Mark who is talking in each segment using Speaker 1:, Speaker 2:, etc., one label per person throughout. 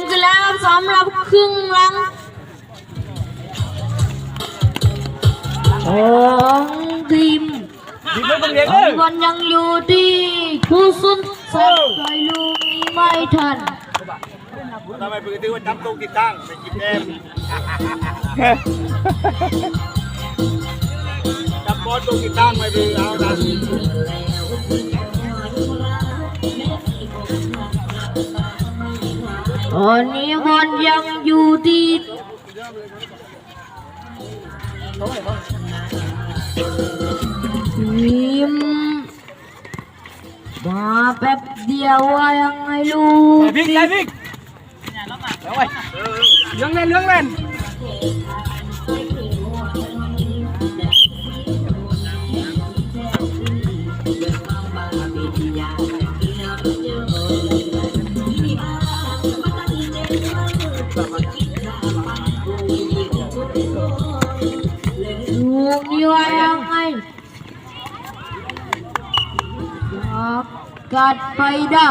Speaker 1: ำกันแล้วครับสำหรับครึ่งหลังของทีม
Speaker 2: ดีเลยต้องเรียน
Speaker 1: บ
Speaker 2: เลย
Speaker 1: อลยังอยู่ที่ผู้สุนสับไปลูกนี้ไม่ทัน
Speaker 3: ทำไมปกติว่าจับตรงติดตั้งไปกินแก้มจับบอลตรงติดตั้งไปดูเอาน
Speaker 1: ตอนนี้บอลยังอยู่ที่ทีมมาแป๊บเดียวว่ายังไงลูก
Speaker 2: พลิกไงพลิกเอาไว้เลี้ยงเล่นเลี้ยงเล่น
Speaker 1: บกัดไปได้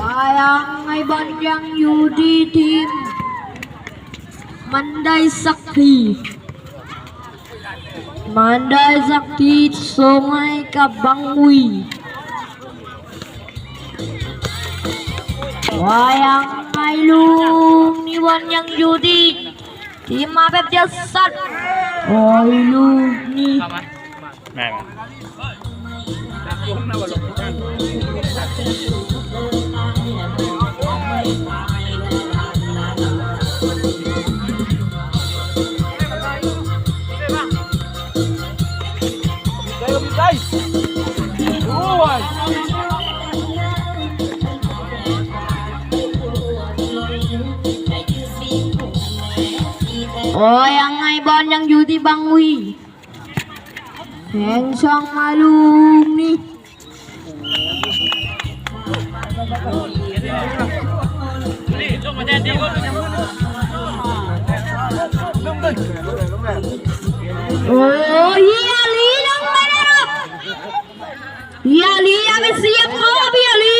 Speaker 1: ว่ายังไงบอลยังอยู่ที่ ทีมมันได้สั กทีมันได้สักทีส่งให้กับบังวีว่ายังไงลุงนี่วันยังอยู่ดีที่มาแบบเดียวสัตว์โอ้ยลูกนี่
Speaker 2: แม่ได้ก็มีได้ด้วย
Speaker 1: โอ้ยยังไงบอลยังอยู่ที่บังวีแทงช่องมาลูกนี่โอ้ยเฮียหลีลงไปเสียพรอไปเสียบเขา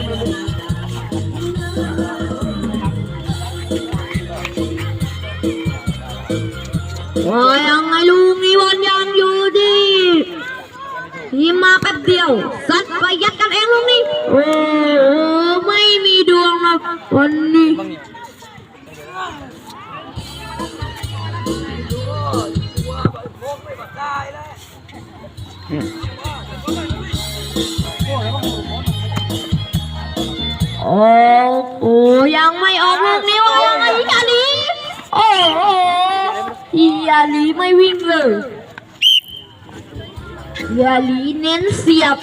Speaker 1: อะพี่หลีว่ายังไงลุงนี่บอลยังอยู่ดีทีมมาแป๊บเดียวซัดไปยัดกันเองลุงนี่โอ้ไม่มีดวงนะวันนี้โอ้ โหยังไม่ออกลูกนี้ว่ายังไงอีกาลีโอ้โหอียาลีไม่วิ่งเลยอียาลีเน้นเสียบ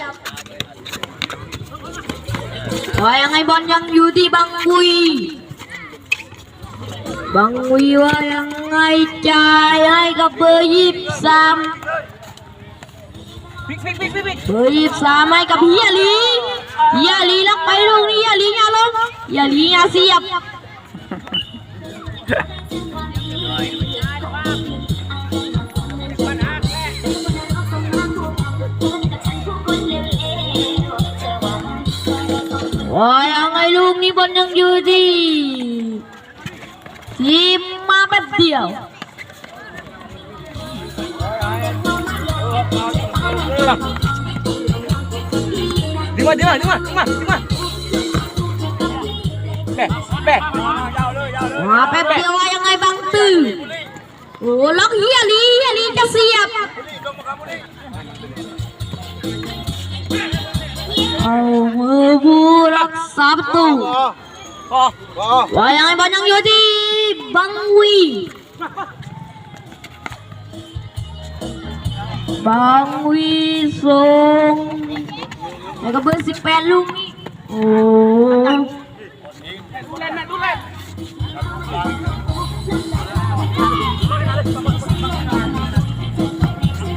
Speaker 1: ว่ายังไงบอลยังอยู่ที่บังวุยบังวุยว่ายังไงจ่ายให้กับเบอร์ยี่สิบสามเบอร์ยี่สิบสามให้กับเฮียลี เฮียลีล้วไปลูกนี้เฮียลีอย่าลงเฮียลีอย่าเสียบว่ายังไงลูกนี้บอลยังอยู่ที่ทีมมาแป๊บเดียว
Speaker 2: ดึงมา ดึงมาดึงมาดึงมาดึงมาแบกแบก
Speaker 1: มาแป๊บเดียวว่ายัง แล้วก็เบอร์สิบแปดลุง
Speaker 2: นี่โอ้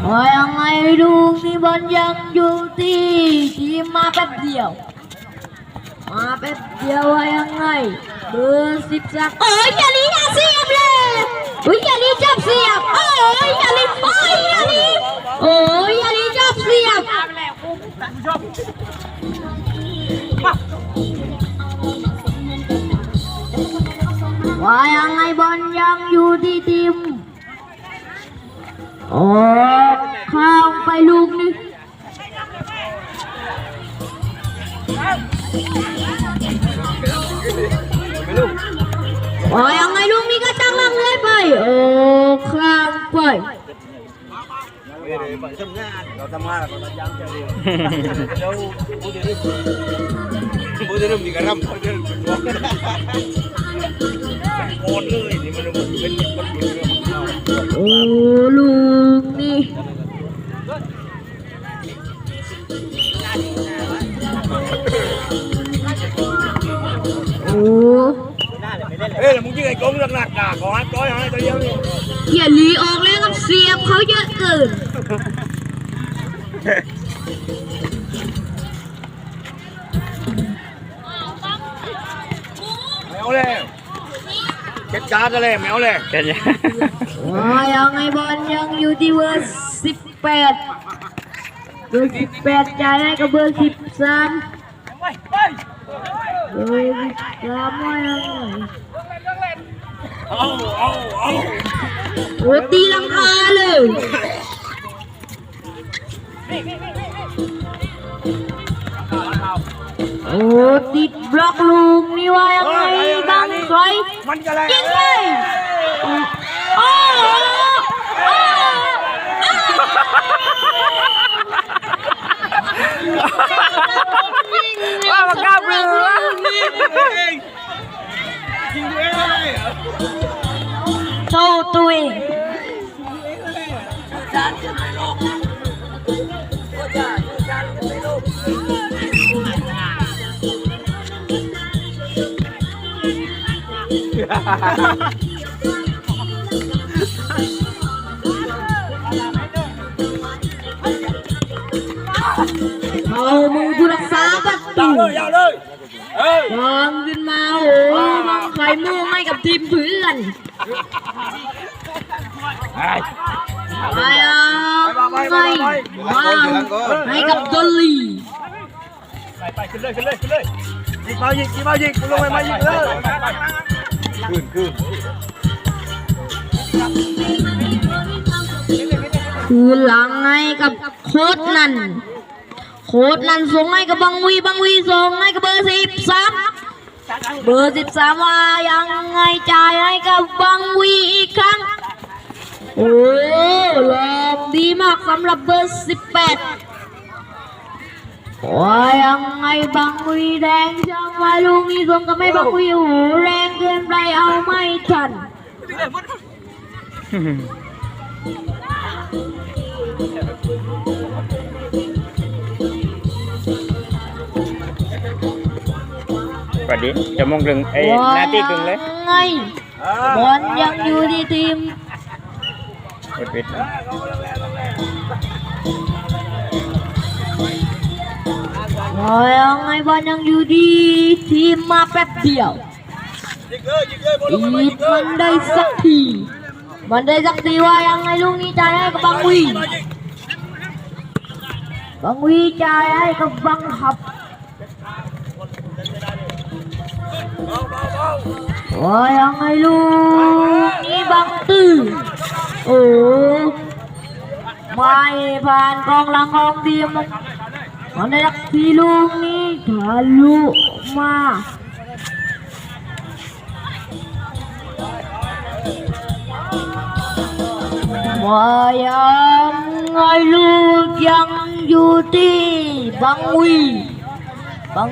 Speaker 3: โอ้
Speaker 1: ยยังไงลูกนี่บอลยังอยู่ที่ทีมมาแป๊บเดียว มาแป๊
Speaker 2: บเดียว
Speaker 1: ว่ายังไง เบอร์สิบสามโอ้ยย่าลีนะเสียบเลยโอ้ยย่าลีจับเสียบโอ้ยย่าลีโอ้ยย่าลีโอ้ยย่าลี เียบ ไปว่ายังไงบอลยังอยู่ที่ทีมโอ้ข้ามไปลูกนี่ว่ายังไงลูกนี้ก็ตั้งหลังเลยไป โอ้ข้ามไป
Speaker 3: เราทำงานเราทำยังเจ้าเดียวเดี๋ยวผู้จะเริ่มผู้จะเริ่มมีกระรำผู้จะเริ่มเป็นวงโอนเลยนี่มันเป็นคนเป็นเรื่องของเรา
Speaker 1: โอ้ลูกนี่โอ้
Speaker 3: เอ้ยมึงยิงไอ้กงหนักๆอะขอให้ร้อยให้ตัวเดียวนี่
Speaker 1: เขียนลีออกแล้วกับเสียบเขาเยอะเกิน
Speaker 3: แมวเลยเจ็ดจ้ากันเลยแมวเลย
Speaker 2: กันยัง
Speaker 1: ว้ายังไงบอลยังอยู่ที่เบอร์สิบแปดเบอร์สิบแปดจ่ายให้กับเบอร์สิบสามเบอร์สิบสามว่ายังไง
Speaker 3: เอาเอาเอา
Speaker 1: โอ้ตีลังคาเลยโอ้
Speaker 3: เอา
Speaker 2: มือ
Speaker 1: ผู้รักษาประตู
Speaker 3: ยาวเลยยาวเลยเอ้ย วา
Speaker 1: งขึ้นมาโอ้บังไข่ม่วงให้กับทีมเพื่อน
Speaker 3: ไอ้
Speaker 1: ไปเอาไงวางให้กับดอลลี่
Speaker 3: ไปไปขึ้นเลยขึ้นเลยขึ้นเลยยิงมายิงยิงมายิงลงไปมายิงเลย ขึ้นขึ้น
Speaker 1: คือหลังให้กับโค้ดนันโค้ดนันส่งให้กับบังวีบังวีส่งให้กับเบอร์สิบสามเบอร์สิบสามว่ายังไงจ่ายให้กับบังวีอีกครั้ง โอ้ลองดีมากสำหรับเบอร์สิบแปด ว่ายังไงบังวีแดงจังว่าลูกนี้ส่งกับไม่บังวีโอ้โหแรงเกินไปเอาไม่ทัน
Speaker 2: สวัสดีจะมองกึ่งไอ้หน้าที่กึ่งเลย
Speaker 1: ไงบอลยังอยู่ที่ทีม
Speaker 2: ปิดปิด
Speaker 1: ยังไงบอลยังอยู่ที่ทีมมาแป๊บเดียว
Speaker 3: ยิงเลยยิงเลยบอลลงไป
Speaker 1: อี
Speaker 3: ยิ
Speaker 1: ก
Speaker 3: งเล
Speaker 1: มันได้สักทีมันได้สักทีว่ายังไงลูกนี้จ่ายให้กับบังวีบังวีจ่ายให้กับบังหับ
Speaker 3: เบาเบาเบา
Speaker 1: ว่ายังไงลูกนี้บังตื้อโอ้ไม่ผ่านกองหลังของทีม มันได้สักทีลูกนี้ทะลุมาว่ายังไงลูกยังอยู่ที่บังวีบัง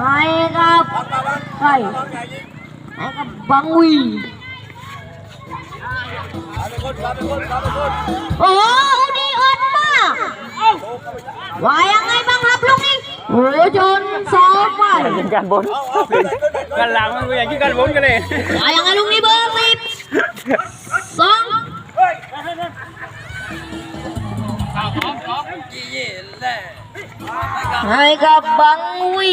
Speaker 1: ให้กับใครให้กับบังวี
Speaker 3: เอาเป็นคนเอาเป็นคนเอาเป็นคน
Speaker 1: โอ้ดีอดมากว่ายังไงบ้างครับลูกนี้โอ้ชนเสาไป
Speaker 2: ยิงกันบนกันหลังมันกูอยากยิงกันบนกันเลย
Speaker 1: ว่ายังไงลูกนี้เบอร์สิบสองให้กับบังวี